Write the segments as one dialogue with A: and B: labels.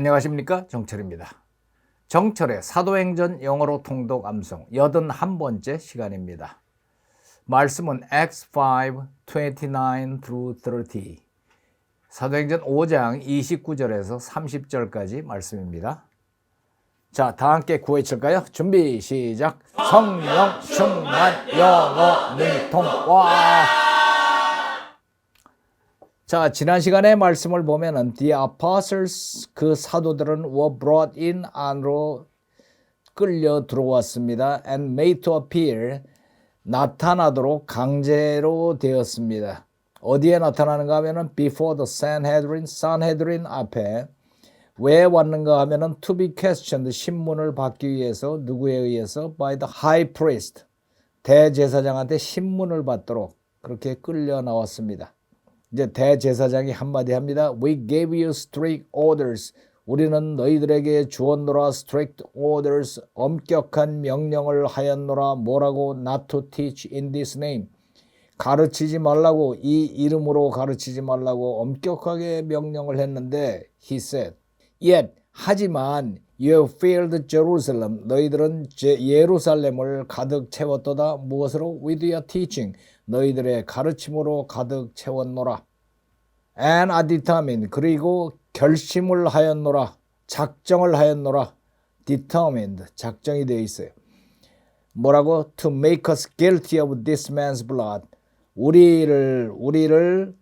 A: 안녕하십니까 정철입니다. 정철의 사도행전 영어로 통독 암송 81번째 시간입니다. 말씀은 Acts 5, 29 through 30 사도행전 5장 29절에서 30절까지 말씀입니다. 자, 다 함께 구해칠까요? 준비, 시작. 성령 충만 영어 능통 와. 자, 지난 시간에 말씀을 보면은 the apostles 그 사도들은 were brought in 안으로 끌려 들어왔습니다. and made to appear 나타나도록 강제로 되었습니다. 어디에 나타나는가 하면은 before the Sanhedrin, Sanhedrin 앞에 왜 왔는가 하면은 to be questioned 신문을 받기 위해서 누구에 의해서 by the high priest 대제사장한테 신문을 받도록 그렇게 끌려 나왔습니다. 이제 대제사장이 한마디 합니다. We gave you strict orders. 우리는 너희들에게 주었노라 strict orders. 엄격한 명령을 하였노라. 뭐라고? Not to teach in this name. 가르치지 말라고 이 이름으로 가르치지 말라고 엄격하게 명령을 했는데 he said yet 하지만 you filled Jerusalem 너희들은 제 예루살렘을 가득 채웠도다 무엇으로 with your teaching 너희들의 가르침으로 가득 채웠노라. are determined 그리고 결심을 하였노라. 작정을 하였노라. determined 작정이 되어 있어요. 뭐라고? To make us guilty of this man's blood. 우리를 우리를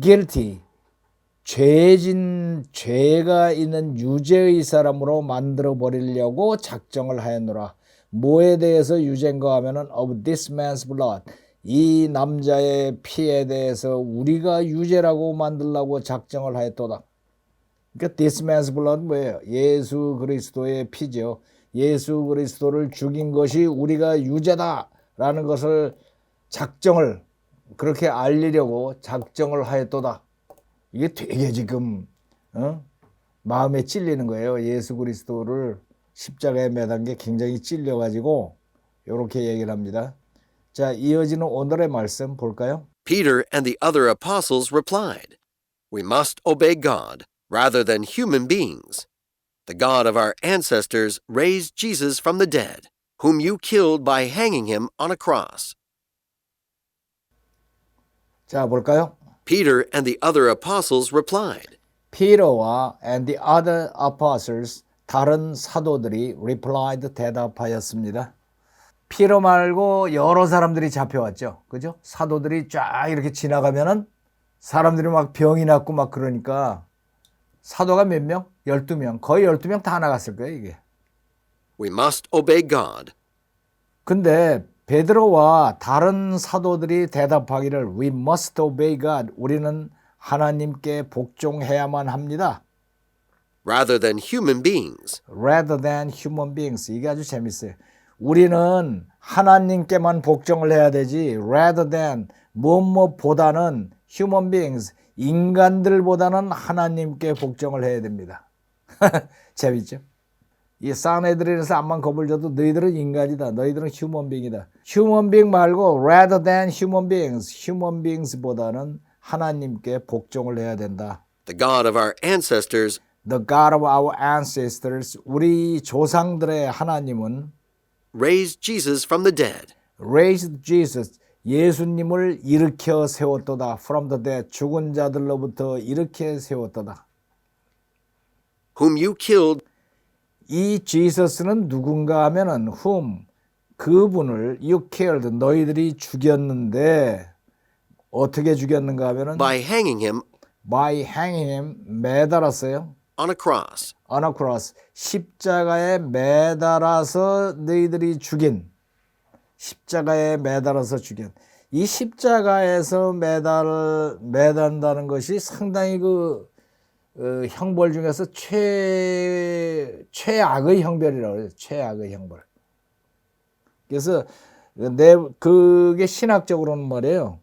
A: guilty 죄진 죄가 있는 유죄의 사람으로 만들어 버리려고 작정을 하였노라. 뭐에 대해서 유죄인가 하면은 of this man's blood. 이 남자의 피에 대해서 우리가 유죄라고 만들라고 작정을 하였도다. 그러니까 this man's blood 뭐예요? 예수 그리스도의 피죠. 예수 그리스도를 죽인 것이 우리가 유죄다라는 것을 작정을 그렇게 알리려고 작정을 하였도다. 이게 되게 지금 어? 마음에 찔리는 거예요. 예수 그리스도를 십자가에 매단 게 굉장히 찔려가지고 이렇게 얘기를 합니다. 자 이어지는 오늘의 말씀 볼까요?
B: Peter and the other apostles replied, We must obey God rather than human beings. The God of our ancestors raised Jesus from the dead, whom you killed by hanging him on a cross.
A: 자 볼까요?
B: Peter and the other apostles replied,
A: 피터와 and the other apostles 다른 사도들이 replied 대답하였습니다. 피터 말고 여러 사람들이 잡혀왔죠. 그죠? 사도들이 쫙 이렇게 지나가면은 사람들이 막 병이 났고 막 그러니까 사도가 몇 명? 12명. 거의 12명 다 나갔을 거예요, 이게.
B: We must obey God.
A: 근데 베드로와 다른 사도들이 대답하기를 we must obey God. 우리는 하나님께 복종해야만 합니다.
B: rather than human beings.
A: rather than human beings. 이게 아주 재밌어요. 우리는 하나님께만 복종을 해야 되지 rather than 뭐뭐보다는 human beings 인간들보다는 하나님께 복종을 해야 됩니다. 재밌죠? 이 사내들에서 암만 겁을 줘도 너희들은 인간이다. 너희들은 human being이다. human being 말고 rather than human beings. human beings보다는 하나님께 복종을 해야 된다.
B: The God of our ancestors
A: The God of our ancestors, 우리 조상들의 하나님은
B: raised Jesus from the dead,
A: raised Jesus, 예수님을 일으켜 세웠도다. From the dead, 죽은 자들로부터 일으켜 세웠도다.
B: whom you killed
A: 이 Jesus는 누군가 하면은 whom 그분을 you killed 너희들이 죽였는데 어떻게 죽였는가 하면은
B: by hanging him
A: by hanging him 매달았어요.
B: On a cross.
A: on a cross 십자가에 매달아서 너희들이 죽인 십자가에 매달아서 죽인 이 십자가에서 매달 매단다는 것이 상당히 그 어, 형벌 중에서 최 최악의 형벌이라고 그래요. 최악의 형벌. 그래서 내 그게 신학적으로는 말이에요.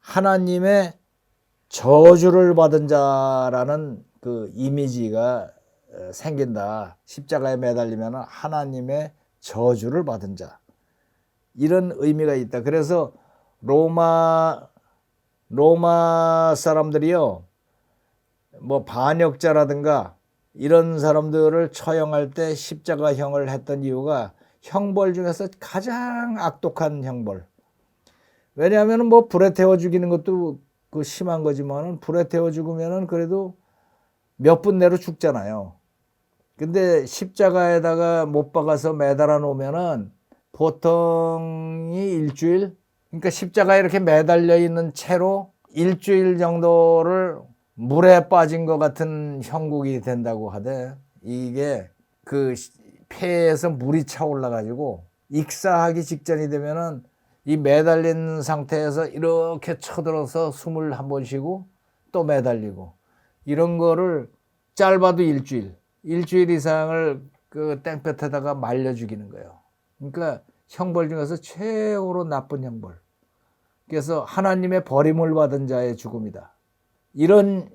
A: 하나님의 저주를 받은 자라는 그 이미지가 어, 생긴다. 십자가에 매달리면 하나님의 저주를 받은 자. 이런 의미가 있다. 그래서 로마 로마 사람들이요. 뭐 반역자라든가 이런 사람들을 처형할 때 십자가형을 했던 이유가 형벌 중에서 가장 악독한 형벌. 왜냐하면 뭐 불에 태워 죽이는 것도 그 심한 거지만은 불에 태워 죽으면은 그래도 몇 분 내로 죽잖아요. 근데 십자가에다가 못 박아서 매달아 놓으면은 보통이 일주일, 그러니까 십자가에 이렇게 매달려 있는 채로 일주일 정도를 물에 빠진 것 같은 형국이 된다고 하대. 이게 그 시- 폐에서 물이 차올라 가지고 익사하기 직전이 되면은 이 매달린 상태에서 이렇게 쳐들어서 숨을 한 번 쉬고 또 매달리고 이런 거를 짧아도 일주일, 일주일 이상을 그 땡볕에다가 말려 죽이는 거예요. 그러니까 형벌 중에서 최고로 나쁜 형벌. 그래서 하나님의 버림을 받은 자의 죽음이다. 이런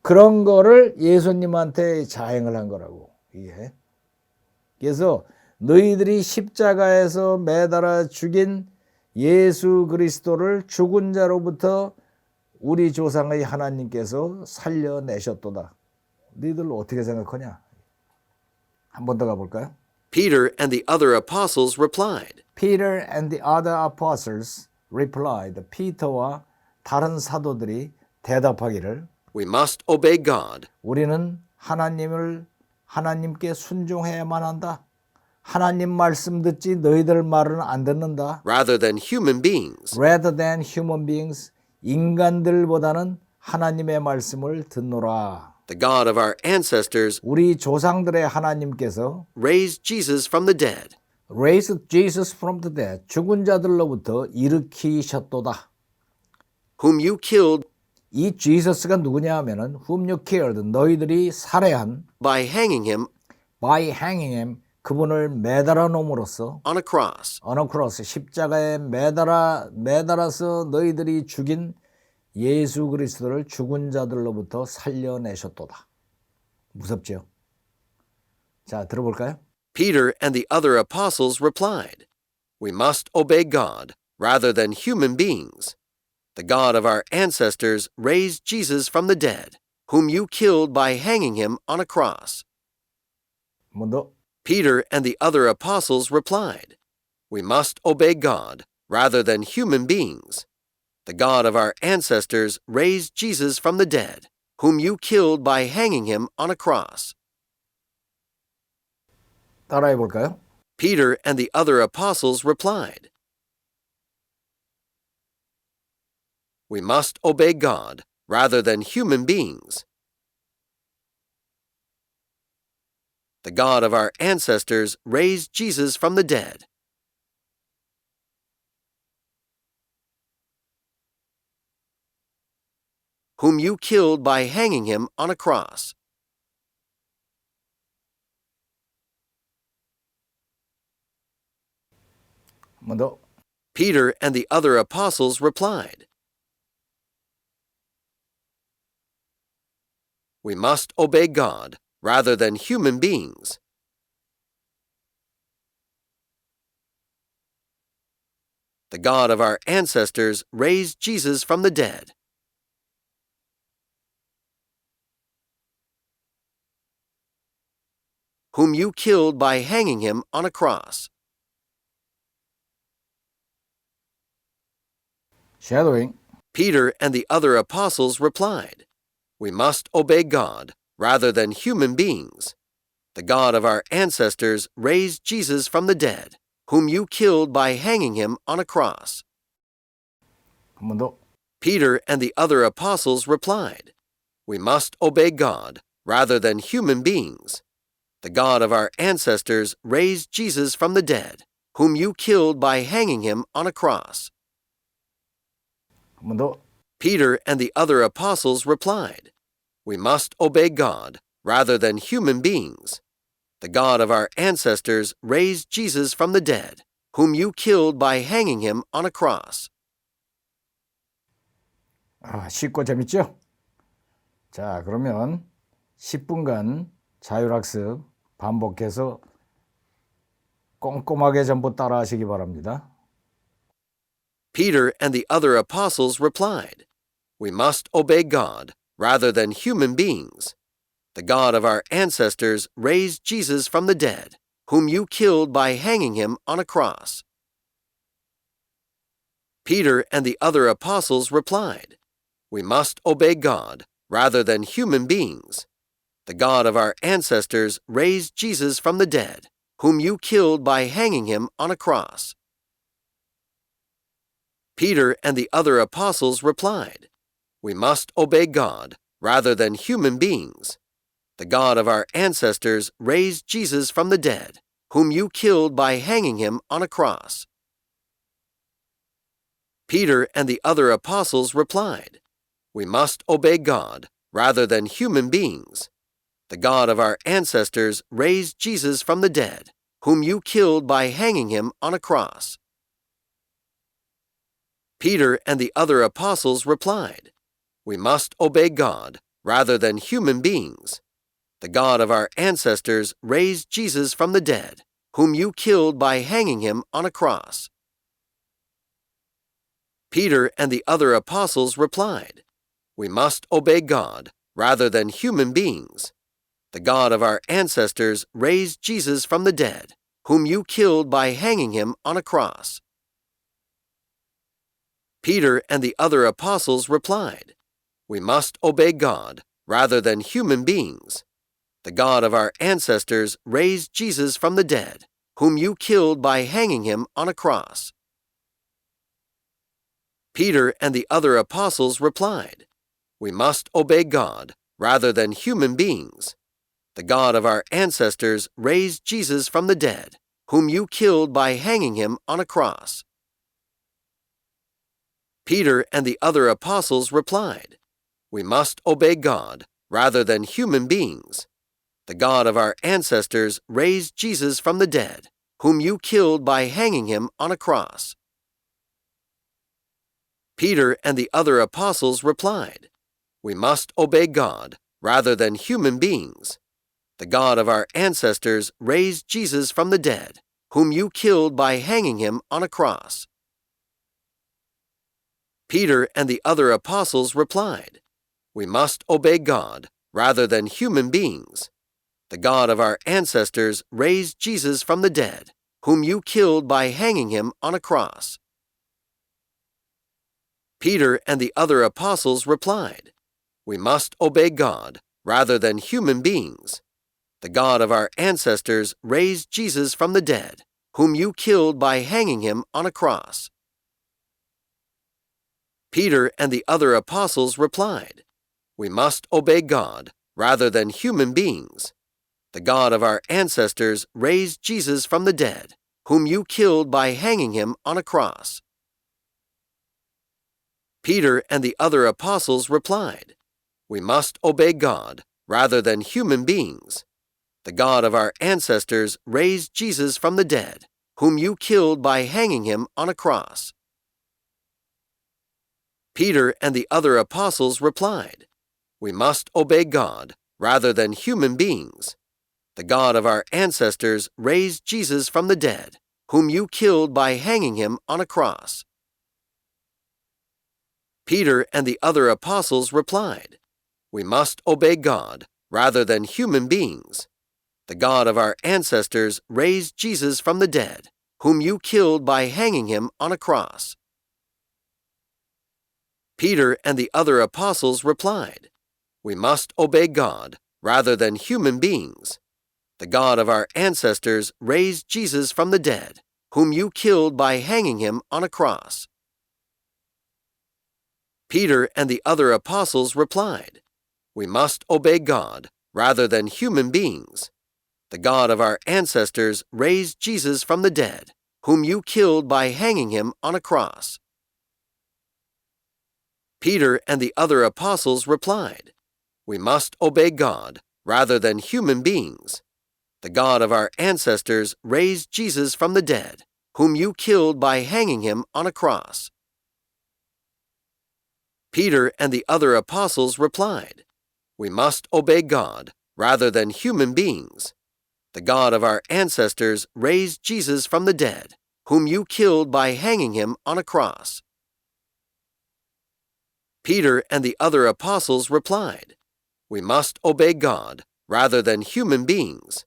A: 그런 거를 예수님한테 자행을 한 거라고 이게. 그래서 너희들이 십자가에서 매달아 죽인 예수 그리스도를 죽은 자로부터 우리 조상의 하나님께서 살려내셨도다. 너희들 어떻게 생각하냐? 한 번 더 가볼까요?
B: Peter and the other apostles replied,
A: Peter and the other apostles replied. 피터와 다른 사도들이 대답하기를
B: We must obey God
A: 우리는 하나님을 하나님께 순종해야만 한다. 하나님 말씀 듣지 너희들 말은 안 듣는다.
B: rather than human beings.
A: Rather than human beings 인간들보다는 하나님의 말씀을 듣노라.
B: The God of our ancestors
A: 우리 조상들의 하나님께서
B: raised Jesus from the dead,
A: raised Jesus from the dead 죽은 자들로부터 일으키셨도다.
B: whom you killed
A: 이 제수스가 누구냐 하면은 whom you killed 너희들이 살해한
B: by hanging him
A: by hanging him 그분을 매달아 놓음으로써
B: on a cross.
A: on a cross 십자가에 매달아 매달아서 너희들이 죽인 예수 그리스도를 죽은 자들로부터 살려내셨도다. 무섭죠? 자, 들어볼까요?
B: Peter and the other apostles replied, We must obey God rather than human beings. The God of our ancestors raised Jesus from the dead, whom you killed by hanging him on a cross.
A: 더.
B: Peter and the other apostles replied, We must obey God rather than human beings. The God of our ancestors raised Jesus from the dead, whom you killed by hanging him on a cross.
A: 따라해 볼까요?
B: Peter and the other apostles replied, We must obey God rather than human beings. the God of our ancestors, raised Jesus from the dead. Whom you killed by hanging him on a cross. Peter and the other apostles replied, We must obey God rather than human beings. The God of our ancestors raised Jesus from the dead, whom you killed by hanging him on a cross.
A: shadowing.
B: Peter and the other apostles replied, We must obey God rather than human beings. The God of our ancestors raised Jesus from the dead, whom you killed by hanging him on a cross. Peter and the other apostles replied, We must obey God rather than human beings. The God of our ancestors raised Jesus from the dead, whom you killed by hanging him on a cross. Peter and the other apostles replied, We must obey God rather than human beings. The God of our ancestors raised Jesus from the dead, whom you killed by hanging him on a cross.
A: 아, 쉽고 재밌죠? 자, 그러면 10분간 자율학습 반복해서 꼼꼼하게 전부 따라 하시기 바랍니다.
B: Peter and the other apostles replied, We must obey God rather than human beings. The God of our ancestors raised Jesus from the dead, whom you killed by hanging him on a cross. Peter and the other apostles replied, We must obey God rather than human beings. The God of our ancestors raised Jesus from the dead, whom you killed by hanging him on a cross. Peter and the other apostles replied, We must obey God rather than human beings. The God of our ancestors raised Jesus from the dead, whom you killed by hanging him on a cross. Peter and the other apostles replied, We must obey God rather than human beings. The God of our ancestors raised Jesus from the dead, whom you killed by hanging him on a cross. Peter and the other apostles replied, We must obey God rather than human beings. The God of our ancestors raised Jesus from the dead, whom you killed by hanging him on a cross. Peter and the other apostles replied, We must obey God rather than human beings. The God of our ancestors raised Jesus from the dead, whom you killed by hanging him on a cross. Peter and the other apostles replied, We must obey God rather than human beings. The God of our ancestors raised Jesus from the dead, whom you killed by hanging him on a cross. Peter and the other apostles replied, We must obey God rather than human beings. The God of our ancestors raised Jesus from the dead, whom you killed by hanging him on a cross. Peter and the other apostles replied, We must obey God rather than human beings. The God of our ancestors raised Jesus from the dead, whom you killed by hanging him on a cross. Peter and the other apostles replied, We must obey God rather than human beings. The God of our ancestors raised Jesus from the dead, whom you killed by hanging him on a cross. Peter and the other apostles replied, We must obey God rather than human beings. The God of our ancestors raised Jesus from the dead, whom you killed by hanging him on a cross. Peter and the other apostles replied, We must obey God rather than human beings. The God of our ancestors raised Jesus from the dead, whom you killed by hanging him on a cross. Peter and the other apostles replied, We must obey God rather than human beings. The God of our ancestors raised Jesus from the dead, whom you killed by hanging him on a cross. Peter and the other apostles replied, We must obey God rather than human beings. The God of our ancestors raised Jesus from the dead, whom you killed by hanging him on a cross. Peter and the other apostles replied, We must obey God rather than human beings. The God of our ancestors raised Jesus from the dead, whom you killed by hanging him on a cross. Peter and the other apostles replied, We must obey God rather than human beings. The God of our ancestors raised Jesus from the dead, whom you killed by hanging him on a cross. Peter and the other apostles replied, We must obey God rather than human beings. The God of our ancestors raised Jesus from the dead, whom you killed by hanging him on a cross. Peter and the other apostles replied, We must obey God rather than human beings. The God of our ancestors raised Jesus from the dead, whom you killed by hanging him on a cross. Peter and the other apostles replied, We must obey God rather than human beings. The God of our ancestors raised Jesus from the dead, whom you killed by hanging him on a cross. Peter and the other apostles replied, We must obey God rather than human beings. The God of our ancestors raised Jesus from the dead, whom you killed by hanging him on a cross. Peter and the other apostles replied, We must obey God rather than human beings.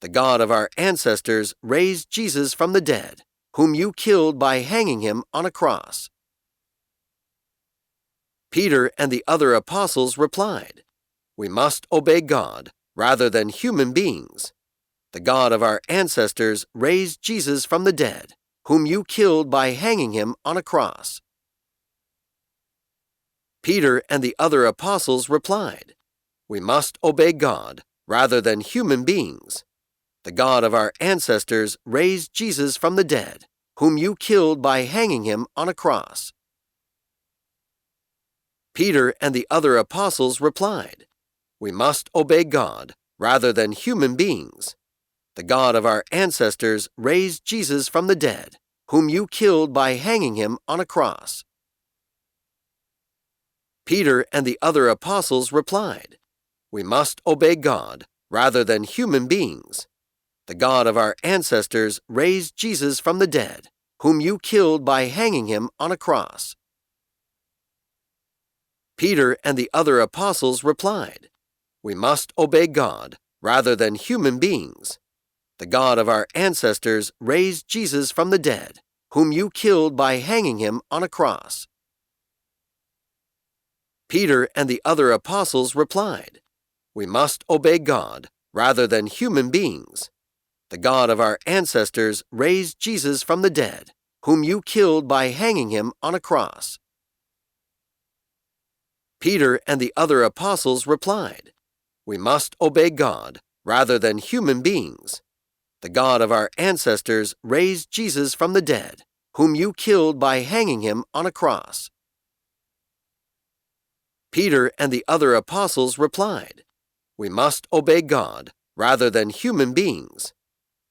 B: The God of our ancestors raised Jesus from the dead, whom you killed by hanging him on a cross. Peter and the other apostles replied, We must obey God rather than human beings. The God of our ancestors raised Jesus from the dead, whom you killed by hanging him on a cross. Peter and the other apostles replied, We must obey God rather than human beings. The God of our ancestors raised Jesus from the dead, whom you killed by hanging him on a cross. Peter and the other apostles replied, We must obey God rather than human beings. The God of our ancestors raised Jesus from the dead, whom you killed by hanging him on a cross. Peter and the other apostles replied, We must obey God rather than human beings. The God of our ancestors raised Jesus from the dead, whom you killed by hanging him on a cross. Peter and the other apostles replied, We must obey God rather than human beings. The God of our ancestors raised Jesus from the dead, whom you killed by hanging him on a cross. Peter and the other apostles replied, We must obey God rather than human beings. The God of our ancestors raised Jesus from the dead, whom you killed by hanging him on a cross. Peter and the other apostles replied, We must obey God rather than human beings. The God of our ancestors raised Jesus from the dead, whom you killed by hanging him on a cross. Peter and the other apostles replied, We must obey God rather than human beings.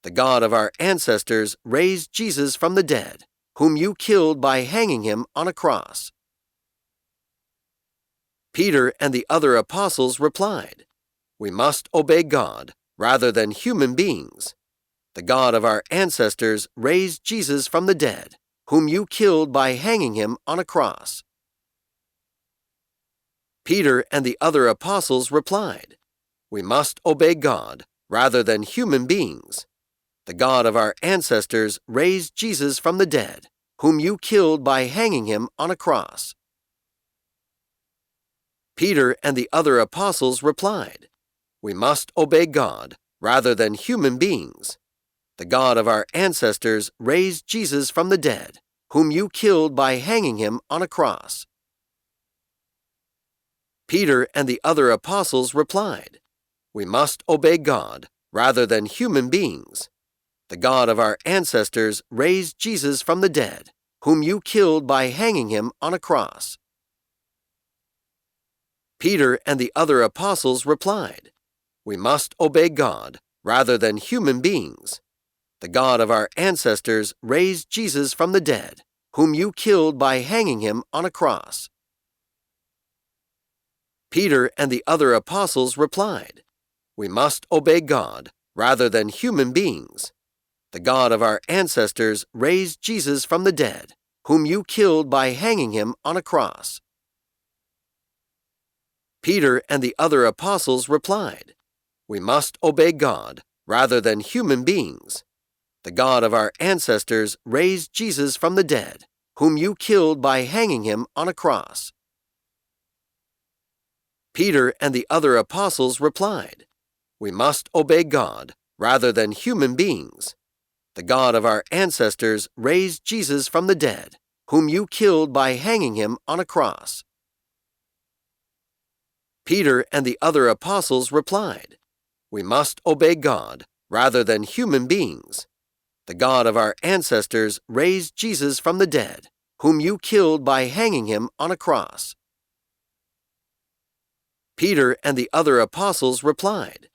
B: The God of our ancestors raised Jesus from the dead, whom you killed by hanging him on a cross. Peter and the other apostles replied, We must obey God rather than human beings. The God of our ancestors raised Jesus from the dead, whom you killed by hanging him on a cross. Peter and the other apostles replied, We must obey God rather than human beings. The God of our ancestors raised Jesus from the dead, whom you killed by hanging him on a cross. Peter and the other apostles replied, We must obey God rather than human beings. The God of our ancestors raised Jesus from the dead, whom you killed by hanging him on a cross. Peter and the other apostles replied, We must obey God rather than human beings. The God of our ancestors raised Jesus from the dead, whom you killed by hanging him on a cross. Peter and the other apostles replied, We must obey God rather than human beings. The God of our ancestors raised Jesus from the dead, whom you killed by hanging him on a cross. Peter and the other apostles replied, We must obey God rather than human beings. The God of our ancestors raised Jesus from the dead, whom you killed by hanging him on a cross. Peter and the other apostles replied, We must obey God rather than human beings. The God of our ancestors raised Jesus from the dead, whom you killed by hanging him on a cross. Peter and the other apostles replied, We must obey God rather than human beings. The God of our ancestors raised Jesus from the dead, whom you killed by hanging him on a cross. Peter and the other apostles replied, We must obey God rather than human beings. The God of our ancestors raised Jesus from the dead, whom you killed by hanging him on a cross. Peter and the other apostles replied,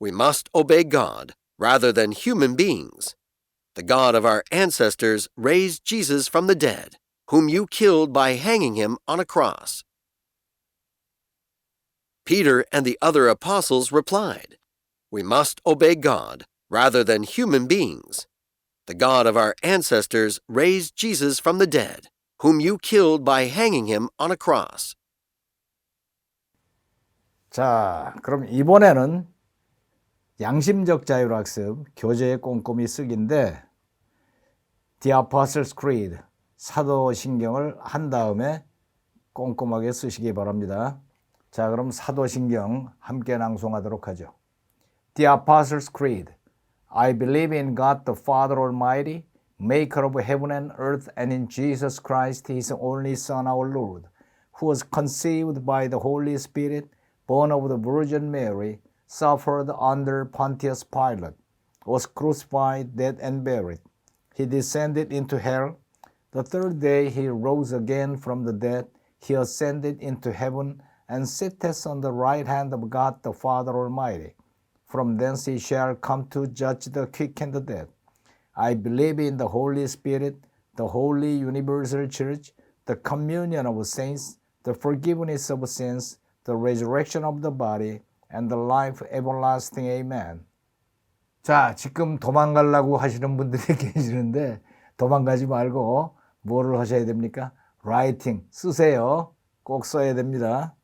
B: We must obey God rather than human beings. The God of our ancestors raised Jesus from the dead, whom you killed by hanging him on a cross. Peter and the other apostles replied, We must obey God rather than human beings. The God of our ancestors raised Jesus from the dead, whom you killed by hanging him on a cross.
A: 자, 그럼 이번에는 양심적 자율학습 교재에 꼼꼼히 쓰기인데 The Apostles' Creed 사도신경을 한 다음에 꼼꼼하게 쓰시기 바랍니다. 자, 그럼 사도신경 함께 낭송하도록 하죠. The Apostles' Creed I believe in God the Father Almighty, maker of heaven and earth, and in Jesus Christ, his only Son, our Lord, who was conceived by the Holy Spirit, born of the Virgin Mary, suffered under Pontius Pilate, was crucified, dead, and buried. He descended into hell. The third day he rose again from the dead. He ascended into heaven and sitteth on the right hand of God the Father Almighty. From thence he shall come to judge the quick and the dead. I believe in the Holy Spirit, the holy universal church, the communion of saints, the forgiveness of sins, the resurrection of the body, and the life everlasting. Amen. 자, 지금 도망가려고 하시는 분들이 계시는데 도망가지 말고 뭐를 하셔야 됩니까? 라이팅 쓰세요. 꼭 써야 됩니다.